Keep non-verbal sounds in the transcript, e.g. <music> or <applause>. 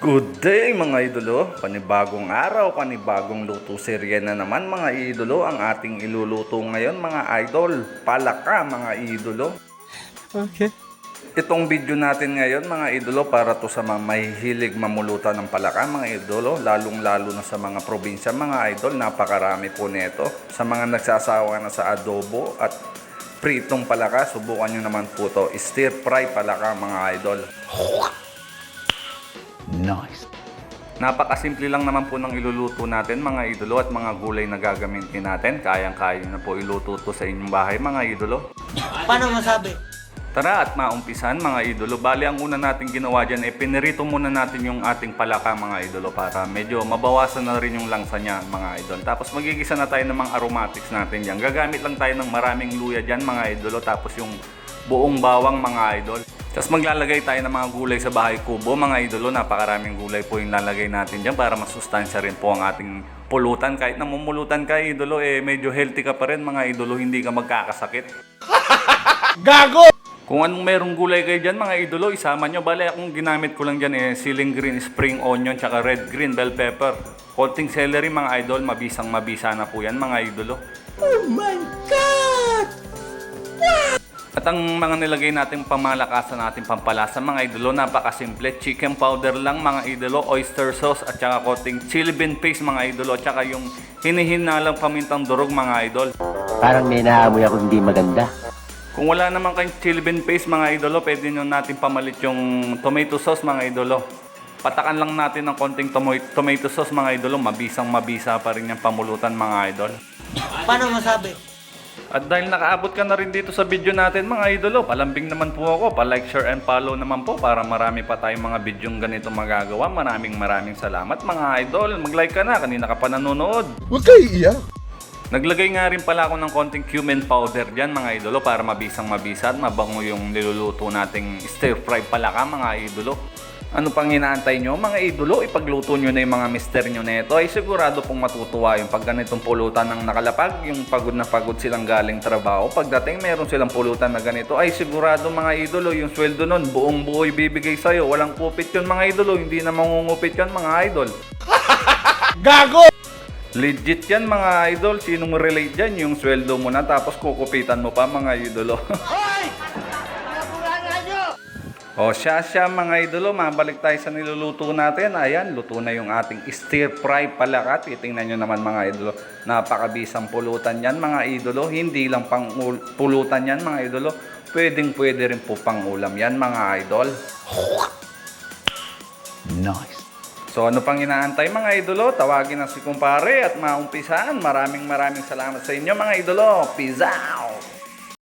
Good day mga idolo, panibagong araw, panibagong luto serye na naman mga idolo ang ating iluluto ngayon mga idol. Palaka mga idolo. Okay. Itong video natin ngayon mga idolo para to sa mga mahihilig mamulutan ng palaka mga idolo, lalong lalo na sa mga probinsya mga idol, napakarami po nito. Sa mga nagsasawa na sa adobo at pritong palaka, subukan nyo naman po to. Stir fry palaka mga idol. Nice. Napakasimple lang naman po ng iluluto natin mga idolo at mga gulay na gagamitin natin. Kayang-kaya na po iluto to sa inyong bahay mga idolo. Paano masabi? Tara at maumpisan mga idolo. Bali ang una natin ginawa dyan, eh, pinirito muna natin yung ating palaka mga idolo para medyo mabawasan na rin yung langsa niya mga idol. Tapos magigisa na tayo ng mga aromatics natin dyan. Gagamit lang tayo ng maraming luya dyan mga idolo. Tapos yung buong bawang mga idol. Tapos maglalagay tayo ng mga gulay sa bahay kubo mga idolo. Napakaraming gulay po yung lalagay natin dyan para masustansya rin po ang ating pulutan. Kahit namumulutan ka idolo, eh medyo healthy ka pa rin mga idolo. Hindi ka magkakasakit. <laughs> Kung anong merong gulay kayo dyan, mga idolo, isama nyo. Bale, akong ginamit ko lang dyan eh, siling green, spring onion, tsaka red green bell pepper. Konting celery, mga idol, mabisang mabisa na po yan, mga idolo. At ang mga nilagay natin pamalakasan natin pampalasa, mga idolo, napakasimple. Chicken powder lang, mga idolo, oyster sauce, at tsaka konting chili bean paste, mga idolo, at tsaka yung hinihinalang pamintang durog, mga idol. Parang may naamoy ako hindi maganda. Kung wala naman kayong chili bean paste mga idolo, pwede nyo natin pamalit yung tomato sauce mga idolo. Patakan lang natin ng konting tomato sauce mga idolo, mabisang mabisa pa rin yung pamulutan mga idol. Paano masabi? At dahil nakaabot ka na rin dito sa video natin mga idolo, palambing naman po ako, pa-like, share, and follow naman po para marami pa tayong mga bidyong ganito magagawa. Maraming maraming salamat mga idol. Mag-like ka na, kanina ka pa nanonood. Huwag kayo iiyak. Naglagay nga rin pala ako ng konting cumin powder dyan mga idolo para mabisang mabisa at mabango yung niluluto nating stir fry palaka mga idolo. Ano pang inaantay nyo mga idolo? Ipagluto nyo na yung mga mister nyo neto ay sigurado pong matutuwa yung pag ganitong pulutan ng nakalapag, yung pagod na pagod silang galing trabaho. Pagdating meron silang pulutan na ganito ay sigurado mga idolo yung sweldo nun buong buo ibibigay sa'yo. Walang kupit yun mga idolo, hindi na mangungupit yun mga idol. <laughs> Legit yan mga idol. Sinong relate dyan? Yung sweldo mo na tapos kukupitan mo pa mga idolo. <laughs> o siya siya mga idolo. Mabalik tayo sa niluluto natin. Ayan, luto na yung ating stir fry palaka. Titingnan nyo naman mga idolo. Napakabisang pulutan yan mga idolo. Hindi lang pang ul- pulutan yan mga idolo. Pwedeng pwede rin po pang ulam yan mga idol. Nice. So ano pang inaantay mga idolo? Tawagin na si kumpare at maumpisahan. Maraming maraming salamat sa inyo mga idolo. Peace out!